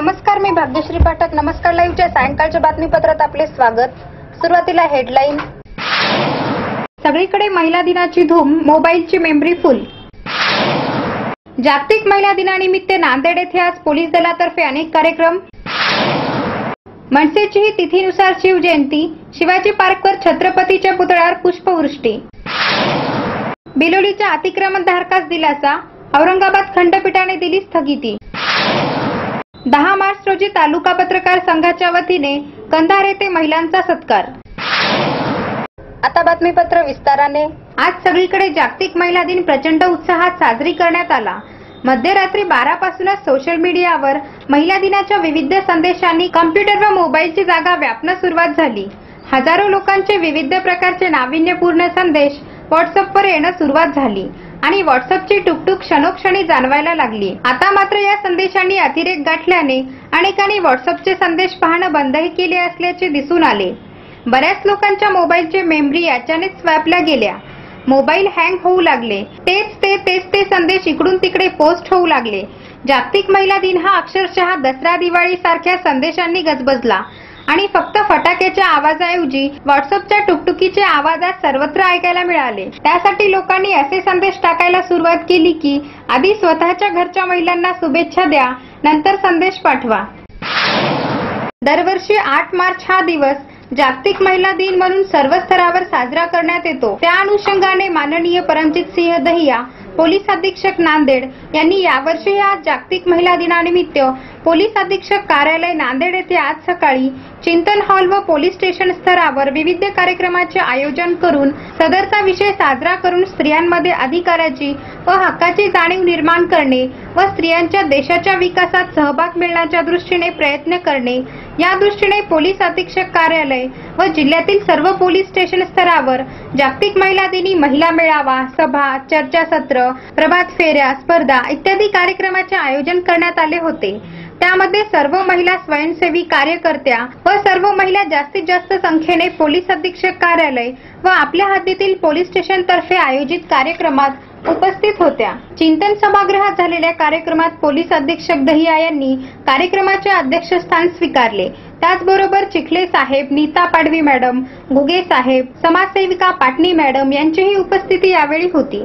नमस्कार मी भाग्यश्री पाठक. नमस्कार लाईव्हच्या सायंकाळच्या बातमीपत्रात आपले स्वागत. सुरुवातीला हेडलाईन. सगळीकडे महिला दिनाची धूम मोबाईलची मेमरी फुल. जागतिक महिला दिनानिमित्त नांदेड येथे आज पोलीस दलातर्फे अनेक कार्यक्रम. मनसेचीही तिथीनुसार शिवजयंती शिवाजी पार्कवर छत्रपतीच्या पुतळ्यावर पुष्पवृष्टी. बिलोलीच्या अतिक्रमण धारकास दिलासा औरंगाबाद खंडपीठाने दिली स्थगिती. दहा मार्च रोजी तालुका पत्रकार संघाच्या वतीने कंधार येथे महिलांचा सत्कार. आता बातमीपत्र विस्ताराने. आज सगळीकडे जागतिक महिला दिन प्रचंड उत्साहात साजरी करण्यात आला. मध्यरात्री बारा पासूनच सोशल मीडियावर महिला दिनाच्या विविध संदेशांनी कम्प्युटर व मोबाईलची जागा व्यापणं सुरुवात झाली. हजारो लोकांचे विविध प्रकारचे नाविन्यपूर्ण संदेश व्हॉट्सअपवर येणं सुरुवात झाली. आणि व्हॉट्सअपची टुकटुक क्षणोक्षणी जाणवायला लागली. आता मात्र या संदेशांनी अतिरेक गाठल्याने अनेकांनी व्हॉट्सअपचे संदेश पाहणं बंदही केले असल्याचे दिसून आले. बऱ्याच लोकांच्या मोबाईलचे मेमरी याच्यानेच स्वॅपल्या गेल्या. मोबाईल हँग होऊ लागले. तेच ते तेच ते संदेश इकडून तिकडे पोस्ट होऊ लागले. जागतिक महिला दिन हा अक्षरशः दसरा दिवाळी सारख्या संदेशांनी गजबजला. आणि फक्त फटाक्याच्या आवाजाऐवजी व्हॉट्सअपच्या टुकटुकीचे आवाजात सर्वत्र ऐकायला मिळाले. त्यासाठी लोकांनी असे संदेश टाकायला सुरुवात केली की आधी स्वतःच्या घरच्या महिलांना शुभेच्छा द्या नंतर संदेश पाठवा. दरवर्षी आठ मार्च हा दिवस जागतिक महिला दिन म्हणून सर्व स्तरावर साजरा करण्यात येतो. त्या अनुषंगाने माननीय परमजित सिंह दहिया पोलीस अधीक्षक नांदेड यांनी यावर्षी आज जागतिक महिला दिनानिमित्त पोलीस अधीक्षक कार्यालय नांदेड येथे आज सकाळी चिंतन हॉल व पोलीस स्टेशन स्तरावर विविध कार्यक्रमाचे आयोजन करून सदरचा विषय साजरा करून स्त्रियांमध्ये अधिकाराची व हक्काची जाणीव निर्माण करणे व स्त्रियांच्या देशाच्या विकासात सहभाग मिळण्याच्या दृष्टीने प्रयत्न करणे. या दृष्टीने पोलीस अधीक्षक कार्यालय व जिल्ह्यातील सर्व पोलीस स्टेशन स्तरावर जागतिक महिला दिनी महिला मेळावा सभा चर्चासत्र प्रभात फेऱ्या स्पर्धा इत्यादी कार्यक्रमाचे आयोजन करण्यात आले होते. त्यामध्ये सर्व महिला स्वयंसेवी कार्यकर्त्या व सर्व महिला जास्तीत जास्त संख्येने पोलीस अधीक्षक कार्यालय व आपल्या हद्दीतील पोलीस स्टेशन तर्फे आयोजित कार्यक्रमात उपस्थित होत्या. चिंतन सभागृहात झालेल्या कार्यक्रमात पोलीस अधीक्षक दहिया यांनी कार्यक्रमाचे अध्यक्षस्थान स्वीकारले. त्याचबरोबर चिखले साहेब नीता पाडवी मॅडम घुगे साहेब समाजसेविका पाटणी मॅडम यांचीही उपस्थिती यावेळी होती.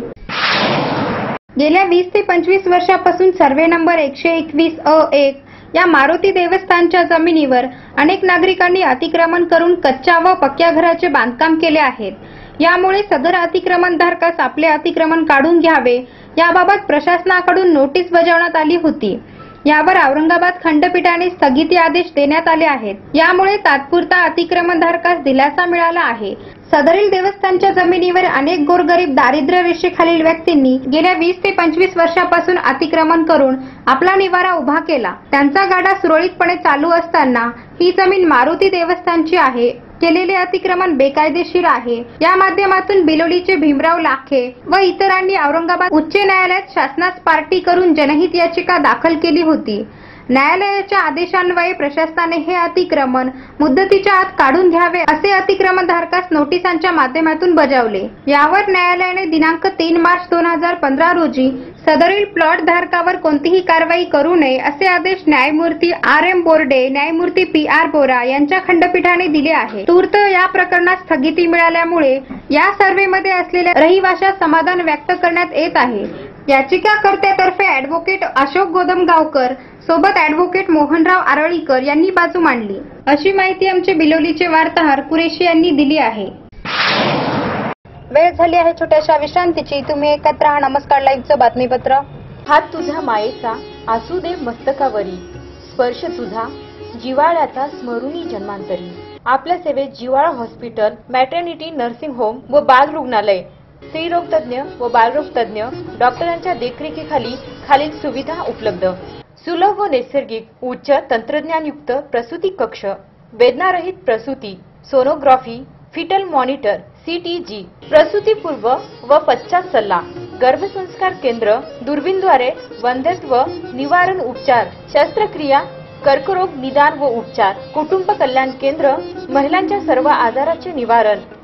गेल्या वीस ते पंचवीस वर्षापासून सर्वे नंबर एकशे एकवीस अ एक या मारुती देवस्थानच्या जमिनीवर अनेक नागरिकांनी अतिक्रमण करून कच्च्या व पक्क्या घराचे बांधकाम केले आहेत. यामुळे सदर अतिक्रमणधारकास आपले अतिक्रमण काढून घ्यावे याबाबत प्रशासनाकडून नोटीस बजावण्यात आली होती. यावर औरंगाबाद खंडपीठाने स्थगिती आदेश देण्यात आले आहेत. यामुळे तात्पुरता अतिक्रमणधारकास दिलासा मिळाला आहे. सदरील देवस्थानच्या जमिनीवर अनेक गोरगरीब दारिद्र्य रेषेखालील व्यक्तींनी गेल्या वीस ते पंचवीस वर्षापासून अतिक्रमण करून आपला निवारा उभा केला. त्यांचा गाडा सुरळीतपणे चालू असताना ही जमीन मारुती देवस्थानची आहे. केलेले अतिक्रमण बेकायदेशीर आहे. या माध्यमातून बिलोलीचे भीमराव लाखे व इतरांनी औरंगाबाद उच्च न्यायालयात शासनास पार्टी करून जनहित याचिका दाखल केली होती. न्यायालयाच्या आदेशान्वये प्रशासनाने हे अतिक्रमण मुदतीच्या आत काढून घ्यावे असे अतिक्रमणधारकास नोटिसांच्या माध्यमातून बजावले. यावर न्यायालयाने दिनांक तीन मार्च दोन हजार पंधरा रोजी सदरील प्लॉट धारकावर कोणतीही कारवाई करू नये असे आदेश न्यायमूर्ती आर एम बोर्डे न्यायमूर्ती पी आर बोरा यांच्या खंडपीठाने दिले आहे. तूर्त या प्रकरणात स्थगिती मिळाल्यामुळे या सर्व्हेमध्ये असलेल्या रहिवाशात समाधान व्यक्त करण्यात येत आहे. याचिकाकर्त्यातर्फे अॅडव्होकेट अशोक गोदमगावकर सोबत अॅडव्होकेट मोहनराव आरळीकर यांनी बाजू मांडली. अशी माहिती आमचे बिलोलीचे वार्ताहर कुरेशी यांनी दिली आहे. वेळ झाली आहे छोट्याशा विश्रांतीची. तुम्ही एकत्र राहा. नमस्कार लाईव्हचं बातमीपत्र. हात तुझ्या मायेचा असू दे मस्तकावरी. स्पर्श तुझा जिवाळ्याचा स्मरुनी जन्मांतरी. आपल्या सेवेत जिवाळा हॉस्पिटल मॅटर्निटी नर्सिंग होम व बाल रुग्णालय. स्त्रीरोग तज्ज्ञ व बालरोग तज्ज्ञ डॉक्टरांच्या देखरेखीखाली खालील सुविधा उपलब्ध. सुलभ व नैसर्गिक उच्च तंत्रज्ञानयुक्त प्रसूती कक्ष वेदनारहित प्रसूती सोनोग्राफी फिटल मॉनिटर सीटीजी प्रसूतीपूर्व व पश्चात सल्ला गर्भसंस्कार केंद्र दुर्बीनद्वारे वंध्यत्व निवारण उपचार शस्त्रक्रिया कर्करोग निदान व उपचार कुटुंब कल्याण केंद्र महिलांच्या सर्व आजाराचे निवारण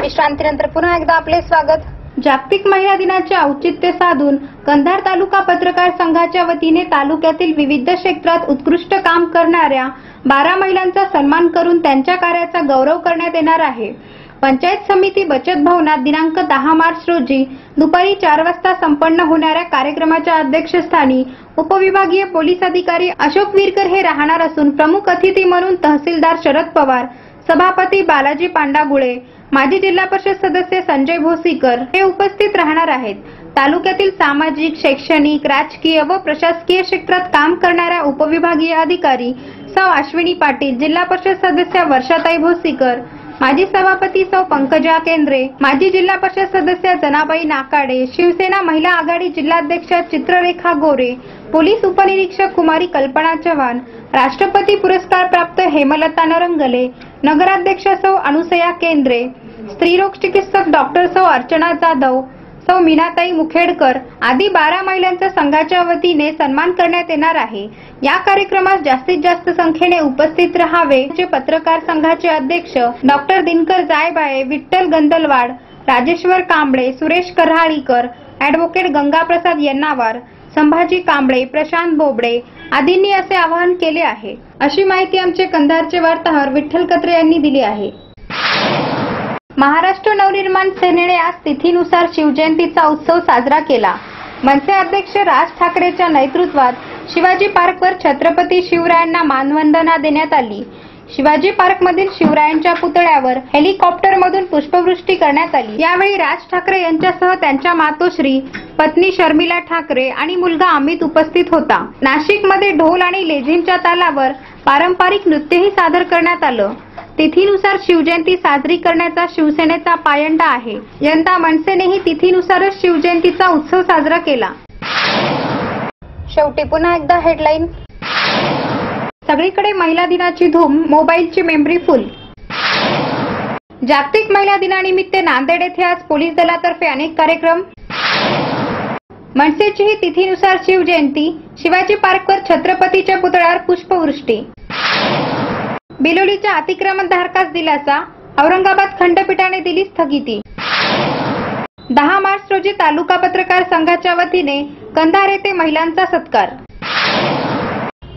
विश्रांतीनंतर पुन्हा एकदा आपले स्वागत. जागतिक महिला दिनाचे औचित्य साधून कंधार तालुका पत्रकार संघाच्या वतीने तालुक्यातील विविध क्षेत्रात उत्कृष्ट काम करणाऱ्या बारा महिलांचा सन्मान करून त्यांच्या कार्याचा गौरव करण्यात येणार आहे. पंचायत समिती बचत भवनात दिनांक दहा मार्च रोजी दुपारी चार वाजता संपन्न होणाऱ्या कार्यक्रमाच्या अध्यक्षस्थानी उपविभागीय पोलीस अधिकारी अशोक विरकर हे राहणार असून प्रमुख अतिथी म्हणून तहसीलदार शरद पवार सभापती बालाजी पांडागुळे माजी जिल्हा परिषद सदस्य संजय भोसीकर हे उपस्थित राहणार आहेत. तालुक्यातील सामाजिक शैक्षणिक राजकीय व प्रशासकीय क्षेत्रात काम करणाऱ्या उपविभागीय अधिकारी सौ अश्विनी पाटील जिल्हा परिषद सदस्य वर्षाताई भोसीकर माजी सभापती सौ पंकजा केंद्रे माजी जिल्हा परिषद सदस्य जनाबाई नाकाडे शिवसेना महिला आघाडी जिल्हाध्यक्ष चित्ररेखा गोरे पोलीस उपनिरीक्षक कुमारी कल्पना चव्हाण राष्ट्रपती पुरस्कार प्राप्त हेमलता नरंगले नगराध्यक्ष सौ अनुसया केंद्रे स्त्रीरोग चिकित्सक डॉक्टर सौ अर्चना जाधव सौ मीनाताई मुखेडकर आदी बारा महिलांचा संघाच्या वतीने सन्मान करण्यात येणार आहे. या कार्यक्रमास जास्तीत जास्त संख्येने उपस्थित राहावे जे पत्रकार संघाचे अध्यक्ष डॉक्टर दिनकर जायबाळे विठ्ठल गंदलवाड राजेश्वर कांबळे सुरेश करहाळीकर ऍडव्होकेट गंगाप्रसाद यन्नावार संभाजी कांबळे प्रशांत बोबडे आदींनी असे आवाहन केले आहे. अशी माहिती आमचे कंधारचे वार्ताहर विठ्ठल कत्रे यांनी दिली आहे. महाराष्ट्र नवनिर्माण सेनेने आज तिथीनुसार शिवजयंतीचा उत्सव साजरा केला. मनसे अध्यक्ष राज ठाकरेच्या नेतृत्वात शिवाजी पार्कवर छत्रपती शिवरायांना मानवंदना देण्यात आली. शिवाजी पार्कमधील शिवरायांच्या पुतळ्यावर हेलिकॉप्टरमधून पुष्पवृष्टी करण्यात आली. यावेळी राज ठाकरे यांच्यासह त्यांच्या मातोश्री पत्नी शर्मिला ठाकरे आणि मुलगा अमित उपस्थित होता. नाशिकमध्ये ढोल आणि लेझिमच्या तालावर पारंपरिक नृत्यही सादर करण्यात आलं. तिथीनुसार शिवजयंती साजरी करण्याचा शिवसेनेचा पायंडा आहे. यंदा मनसेनेही तिथीनुसारच शिवजयंतीचा उत्सव साजरा केला. शेवटी पुन्हा एकदा हेडलाईन सगळीकडे महिला दिनाची धूम मोबाईलची मेमरी फुल. जागतिक महिला दिनानिमित्त नांदेड येथे आज पोलीस दलातर्फे अनेक कार्यक्रम. मनसेचीही तिथीनुसार शिवजयंती शिवाजी पार्कवर छत्रपतीच्या पुतळ्यावर पुष्पवृष्टी. बिलोलीच्या अतिक्रमणधारकास दिलासा औरंगाबाद खंडपीठाने दिली स्थगिती. दहा मार्च रोजी तालुका पत्रकार संघाच्या वतीने कंधार येथे महिलांचा सत्कार.